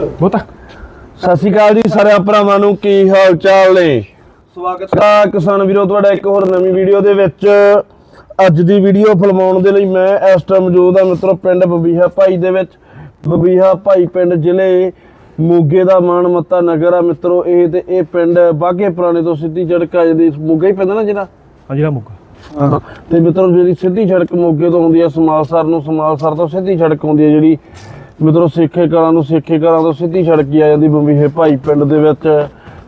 ਬਹੁਤਾ। ਸਤਿ ਸ਼੍ਰੀ ਅਕਾਲ ਜੀ ਸਾਰੇ ਭਰਾਵਾਂ ਨੂੰ ਕੀ ਹਾਲ ਚਾਲ ਨੇ? ਸਵਾਗਤ ਸਾ ਕਿਸਾਨ ਵੀਰੋ ਤੁਹਾਡਾ ਇੱਕ ਹੋਰ ਨਵੀਂ ਵੀਡੀਓ ਦੇ ਵਿੱਚ ਅੱਜ ਦੀ ਵੀਡੀਓ ਫਿਲਮਾਉਣ ਦੇ ਲਈ ਮੈਂ ਇਸ ਟਾਈਮ ਮੌਜੂਦ ਹਾਂ ਮਿੱਤਰੋ ਪਿੰਡ ਬਬੀਹਾ ਭਾਈ ਦੇ ਵਿੱਚ। ਬਬੀਹਾ ਭਾਈ ਪਿੰਡ ਜ਼ਿਲ੍ਹੇ ਮੋਗੇ ਦਾ ਮਾਣ ਮੱਤਾ ਨਗਰ ਆ ਮਿੱਤਰੋ ਇਹ ਤੇ ਇਹ ਪਿੰਡ ਬਾਗੇ ਪੁਰਾਣੇ ਤੋਂ ਸਿੱਧੀ ਸੜਕ ਆ ਜਿਹੜੀ ਮੋਗਾ ਹੀ ਪੈਂਦਾ ਨਾ ਜਿਹੜਾ ਹਾਂ ਜਿਹੜਾ ਮੁੱਗਾ। ਤੇ ਮਿੱਤਰੋ ਜਿਹੜੀ ਸਿੱਧੀ ਸੜਕ ਮੋਗੇ ਤੋਂ ਆਉਂਦੀ ਹੈ ਸਮਾਲਸਰ ਨੂੰ ਸਮਾਲਸਰ ਤੋਂ ਸਿੱਧੀ ਸੜਕ ਆਉਂਦੀ ਹੈ ਜਿਹੜੀ ਮਿੱਤਰੋ ਸੇਖੇ ਕਲਾਂ ਨੂੰ ਸੇਖੇ ਕਲਾਂ ਤੋਂ ਸਿੱਧੀ ਸੜਕ ਹੀ ਆ ਜਾਂਦੀ ਬੰਬੀਹੇ ਭਾਈ ਪਿੰਡ ਦੇ ਵਿੱਚ।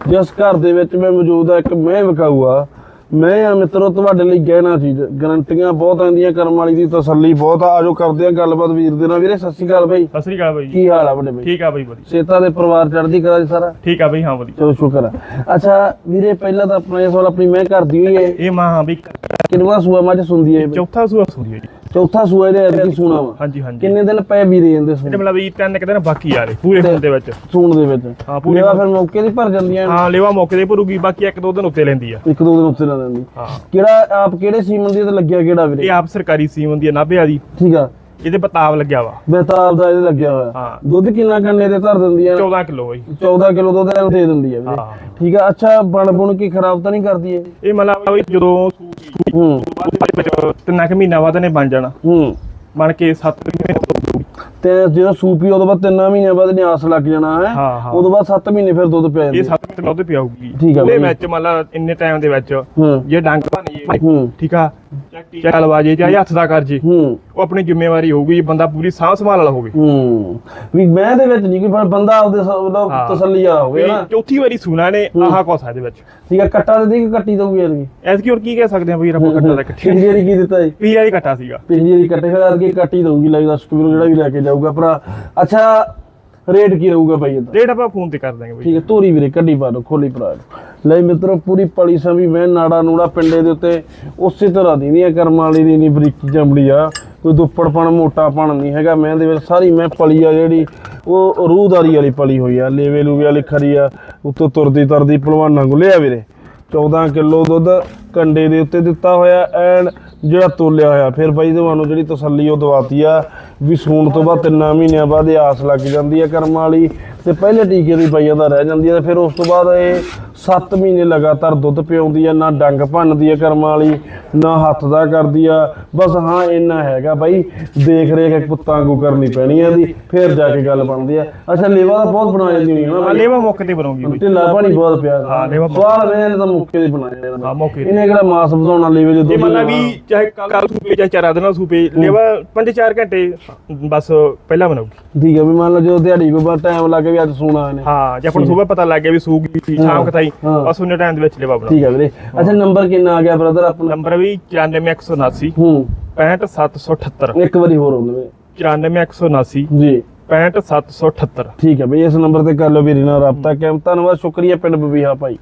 ਜਿਸ ਘਰ ਦੇ ਵਿੱਚ ਮੈਂ ਮੌਜੂਦ ਆ ਇੱਕ ਮੈਂ ਵਿਕਾਊ ਆ ਮੈਂ ਆ ਮਿੱਤਰੋ ਤੁਹਾਡੇ ਲਈ ਗਹਿਣਾ ਚੀਜ਼ ਗਰੰਟੀਆਂ ਬਹੁਤ ਆਉਂਦੀਆਂ ਕਰਮ ਵਾਲੀ ਦੀ ਤਸੱਲੀ ਬਹੁਤ ਆ। ਆਜੋ ਕਰਦੇ ਆ ਗੱਲਬਾਤ ਵੀਰ ਦੇ ਨਾਲ। ਵੀਰੇ ਸਤਿ ਸ਼੍ਰੀ ਅਕਾਲ ਬਾਈ। ਸਤਿ ਸ੍ਰੀ ਅਕਾਲ ਬਾਈ ਕੀ ਹਾਲ ਆ ਵੱਡੇ ਬਾਈ? ਠੀਕ ਆ ਬਾਈ ਵਧੀਆ। ਸੇਤਾ ਦੇ ਪਰਿਵਾਰ ਚੜ੍ਹਦੀ ਕਲਾ ਜੀ ਸਾਰਾ? ਠੀਕ ਆ ਬਾਈ ਹਾਂ ਵਧੀਆ। ਚਲੋ ਸ਼ੁਕਰ ਆ। ਅੱਛਾ ਵੀਰੇ ਪਹਿਲਾਂ ਤਾਂ ਆਪਣਾ ਇਸ ਵਾਰ ਆਪਣੀ ਮੈਂ ਕਰਦੀ ਹੋਈ ਹੈ ਇਹ ਮਾਂ ਹਾਂ ਬਈ। ਕਿੰਨਵਾ ਸੂਆ ਮੱਝ ਸੁੰਦੀ ਹੈ ਚੌਥਾ ਸੂਆ ਹੈ ਜੀ। ਚੌਥਾ ਸੂਆ ਇਹਦੇ ਐਤਕੀ ਸੂਣਾ ਵਾ? ਹਾਂਜੀ ਹਾਂਜੀ। ਕਿੰਨੇ ਦਿਨ ਪਏ ਵੀਰੇ ਜਾਂਦੇ ਇਹਦੇ ਸੂਣ ਮਤਲਬ ਵੀ ਤਿੰਨ ਕਿ ਦਿਨ ਬਾਕੀ ਆ ਰਹੇ ਪੂਰੇ ਦਿਨ ਦੇ ਵਿੱਚ। ਸੂਣ ਦੇ ਵਿੱਚ। ਹਾਂ, ਪੂਰੀ ਮੇਵਾ ਫਿਰ ਮੌਕੇ ਦੀ ਭਰ ਜਾਂਦੀਆਂ ਨੇ। ਹਾਂ ਲੇਵਾ ਮੌਕੇ ਤੇ ਭਰੂਗੀ ਬਾਕੀ ਇੱਕ ਦੋ ਦਿਨ ਉੱਤੇ ਲੈਂਦੀ ਆ। ਇੱਕ ਦੋ ਦਿਨ ਉੱਤੇ ਲਾ ਦਿੰਦੀ ਹਾਂ। ਕਿਹੜਾ ਆਪ ਕਿਹੜੇ ਸੀਮਨ ਦੀ ਤੇ ਲੱਗਿਆ ਕਿਹੜਾ ਵੀਰੇ? ਇਹ ਆਪ ਸਰਕਾਰੀ ਸੀਮ ਹੁੰਦੀ ਹੈ ਨਾਭੇ ਦੀ। ਠੀਕ ਆ। ਇਹਦੇ ਬਤਾਵ ਲੱਗਿਆ ਵਾ। ਬੇਤਾਬ ਦਾ ਇਹਦੇ ਲੱਗਿਆ ਹੋਇਆ। ਹਾਂ। ਦੁੱਧ ਕਿੰਨਾ ਕੰਨੇ ਦੇ ਧਰ ਦਿੰਦੀਆਂ 14 ਕਿਲੋ ਬਾਈ। 14 ਕਿਲੋ ਦੁੱਧ ਇਹਨੂੰ ਦੇ ਦਿੰਦੀ ਹੈ ਵੀਰੇ। ਹਾਂ। ਠੀਕ ਆ ਅੱਛਾ ਬਣ ਬੁਣ ਕੀ ਖਰਾਬ ਤਾਂ ਨਹੀਂ ਕਰਦੀ ਇਹ? ਇਹ ਮਤਲਬ ਬਈ ਜਦੋਂ ਹੂੰ। ਤਿੰਨਾਂ ਕੁ ਮਹੀਨਾ ਬਾਅਦ ਨੇ ਬਣ ਜਾਣਾ। ਹੂੰ। ਬਣ ਕੇ 7 ਮਹੀਨੇ ਤੋਂ ਤੇ ਜਦੋਂ ਸੂਪੀ ਉਦੋਂ ਬਾਅਦ ਤਿੰਨ ਮਹੀਨਿਆਂ ਬਾਅਦ ਨਿਆਸ ਲੱਗ ਜਾਣਾ ਹੈ? ਹਾਂ ਹਾਂ। ਉਦੋਂ ਬਾਅਦ 7 ਮਹੀਨੇ ਫਿਰ ਦੁੱਧ ਪਿਆ ਇਹ ਜਾਂਦਾ। 7 ਮਹੀਨੇ ਦੁੱਧ ਪਿਆਊਗੀ। ਠੀਕ ਆ ਉਹਦੇ ਬਾਈ। ਵਿੱਚ ਮਤਲਬ ਇੰਨੇ ਟਾਈਮ ਦੇ ਵਿੱਚ ਹੂੰ। ਜੇ ਡੰਗ ਬਣ ਜੇ ਹੂੰ। ਠੀਕ ਆ ਚੱਲ ਬਾਜੇ ਚਾਹੇ ਹੱਥ ਦਾ ਕਰ ਜੇ। ਹੂੰ। ਉਹ ਆਪਣੀ ਜ਼ਿੰਮੇਵਾਰੀ ਹੋਊਗੀ ਜੇ ਬੰਦਾ ਪੂਰੀ ਸਾਂਭ ਸੰਭਾਲ ਵਾਲਾ ਹੋਵੇ। ਹੂੰ। ਵੀ ਮੈਂ ਦੇ ਵਿੱਚ ਨਹੀਂ ਕੋਈ ਪਰ ਬੰਦਾ ਉਹਦਾ ਹਾਂ। ਤਸੱਲੀ ਆ ਹੋਵੇ ਵੀ ਨਾ ਚੌਥੀ ਵਾਰੀ ਸੁਣਾ ਨੇ ਆਹ ਕੋਸਾ ਇਹਦੇ ਵਿੱਚ। ਠੀਕ ਆ ਕੱਟਾ ਦੇ ਦੀ ਕਿ ਕੱਟੀ ਦਊਗੀ ਇਹਦੀ ਐਸ ਕੀ ਹੋਰ ਕੀ ਕਹਿ ਸਕਦੇ ਆ ਬਈ ਆਪਾਂ ਕੱਟਾ ਦਾ ਇਕੱਠੇ ਪਿਛਲੀ ਵਾਰੀ ਕੀ ਦਿੱਤਾ ਜੀ? ਪੀ ਵਾਲੀ ਕੱਟਾ ਸੀਗਾ। ਪਿਛਲੀ ਵਾਰੀ ਕੱਟੇ ਫਿਰ ਅੱਗੇ ਕੱਟੀ ਦਊਗੀ ਲੱਗ ਦੱਸ ਕਿਲੋ ਜਿਹੜਾ ਵੀ ਲੈ ਕੇ ਜਾਊਗਾ। ਭਰਾ ਅੱਛਾ ਰੇਟ ਕੀ ਰਹੂਗਾ ਬਾਈ ਇਹਦਾ? ਰੇਟ ਆਪਾਂ ਫੋਨ ਤੇ ਕਰ ਦਾਂਗੇ ਬਈ। ਠੀਕ ਹੈ ਤੋਰੀ ਵੀਰੇ ਕੱਢੀ ਪਾ ਦੋ ਖੋਲੀ ਭਰਾ ਲੈ ਮਿੱਤਰੋ, ਪੂਰੀ ਪਲੀ ਸਮੀ ਮੈਂ ਨਾੜਾ ਨੂੜਾ ਪਿੰਡੇ ਦੇ ਉੱਤੇ ਉਸੇ ਤਰ੍ਹਾਂ ਦੀ ਨਹੀਂ ਕਰਮ ਵਾਲੀ ਦੀ ਨਹੀਂ, ਬਰੀਕੀ ਚਮੜੀ ਆ। ਕੋਈ ਦੁੱਪੜਪਣ ਮੋਟਾਪਣ ਨਹੀਂ ਹੈਗਾ। ਮੈਂ ਦੇ ਵਿੱਚ ਸਾਰੀ ਮੈਂ ਪਲੀ ਆ ਜਿਹੜੀ, ਉਹ ਰੂਹਦਾਰੀ ਵਾਲੀ ਪਲੀ ਹੋਈ ਆ, ਲੇਵੇ ਲੂਵੇ ਵਾਲੀ ਖਰੀ ਆ, ਉੱਤੋਂ ਤੁਰਦੀ ਤਰਦੀ ਭਲਵਾਨਾਂ ਗੁੱਲਿਆ ਵੀਰੇ। 14 ਕਿਲੋ ਦੁੱਧ ਕੰਡੇ ਦੇ ਉੱਤੇ ਦਿੱਤਾ ਹੋਇਆ ਐਂਡ ਜਿਹੜਾ ਤੋਲਿਆ ਹੋਇਆ। ਫਿਰ ਬਾਈ ਤੁਹਾਨੂੰ ਜਿਹੜੀ ਤਸੱਲੀ ਉਹ ਦਵਾਤੀ ਆ, ਵੀ ਸੂਣ ਤੋਂ ਬਾਅਦ ਤਿੰਨਾਂ ਮਹੀਨਿਆਂ ਬਾਅਦ ਇਹ ਆਸ ਲੱਗ ਜਾਂਦੀ ਆ ਕਰਮ ਵਾਲੀ। ਤੇ ਪਹਿਲੇ ਟੀਕੇ ਦੀ ਪਈਆਂ ਦਾ ਰਹਿ ਜਾਂਦੀ ਆ ਤੇ ਫਿਰ ਉਸ ਤੋਂ ਬਾਅਦ ਇਹ 7 ਮਹੀਨੇ ਲਗਾਤਾਰ ਦੁੱਧ ਪਿਆਉਂਦੀ ਆ ਨਾ ਡੰਗ ਭੰਨਦੀ ਆ ਕਰਮ ਵਾਲੀ ਨਾ ਹੱਥ ਦਾ ਕਰਦੀ ਆ। ਬਸ ਹਾਂ ਇੰਨਾ ਹੈਗਾ ਬਾਈ ਦੇਖ ਰੇਖ ਇੱਕ ਪੁੱਤਾਂ ਵਾਂਗੂ ਕਰਨੀ ਪੈਣੀ ਆ ਦੀ ਫਿਰ ਜਾ ਕੇ ਗੱਲ ਬਣਦੀ ਆ। ਅੱਛਾ ਲੇਵਾ ਦਾ ਬਹੁਤ ਬਣਾ ਜਾਂਦੀ ਹੋਣੀ ਹੈ ਨਾ ਹਾਂ ਬਾਈ। ਲੇਵਾ ਮੌਕੇ ਤੇ ਬਣਾਉਂਗੀ ਬਈ। ਢਿੱਲਾ ਪਾਣੀ ਬਹੁਤ ਪਿਆ। ਹਾਂ, ਲੇਵਾ ਬਹੁਤ- ਸਵਾਲ ਵੇ ਤਾਂ ਮੁੱਕੇ ਦੀ ਬਣਾਇਆ ਜਾਂਦਾ ਹਾਂ ਮੌਕੇ ਇਹਨੇ ਕਿਹੜਾ ਮਾਸ ਵਧਾਉਣਾ ਲੇਵੇ ਜਦੋਂ ਇਹ ਮਤਲਬ ਵੀ ਚਾਹੇ ਕੱਲ ਸੂਪੇ ਚਾਹੇ ਚਾਰ ਦਿਨਾਂ ਸੂਪੇ ਲੇਵਾ 5-4 ਘੰਟੇ ਬਸ ਪਹਿਲਾਂ ਬਣਾਉਗੀ ਠੀਕ ਹੈ ਵੀ ਮੰਨ ਲਓ ਜਦੋਂ ਦਿਹਾੜੀ ਕੋਈ ਬਾਅਦ ਟਾਈਮ ਲੱਗੇ ਵੀ ਅੱਜ ਸੂਣਾ ਇਹਨੇ ਹਾਂ ਜੇ ਆਪਾਂ ਨੂੰ ਸਵੇਰ ਪਤਾ ਲੱਗ ਗਿਆ ਵੀ ਵੀ ਸ਼ਾਮ ਕਥਾਈ। ਬਸ ਉਹਨੇ ਟਾਈਮ ਦੇ ਵਿੱਚ ਲੇਵਾ ਬਣਾ ਠੀਕ ਹੈ ਵੀਰੇ। ਅੱਛਾ ਨੰਬਰ ਕਿੰਨਾ ਆ ਗਿਆ ਬ੍ਰਦਰ ਆਪਣਾ? ਨੰਬਰ ਵੀ 94179 ਹੂੰ। 65778 ਇੱਕ ਵਾਰੀ ਹੋਰ ਹੁੰਦੇ 94179 ਜੀ। 65778 ਠੀਕ ਹੈ ਬਈ ਇਸ ਨੰਬਰ ਤੇ ਕਰ ਲਓ ਵੀਰੇ ਨਾਲ ਰਾਬਤਾ। ਕਿਮ ਧੰਨਵਾਦ ਸ਼ੁਕਰੀਆ ਪਿੰਡ ਬਬੀਹਾ ਭਾਈ।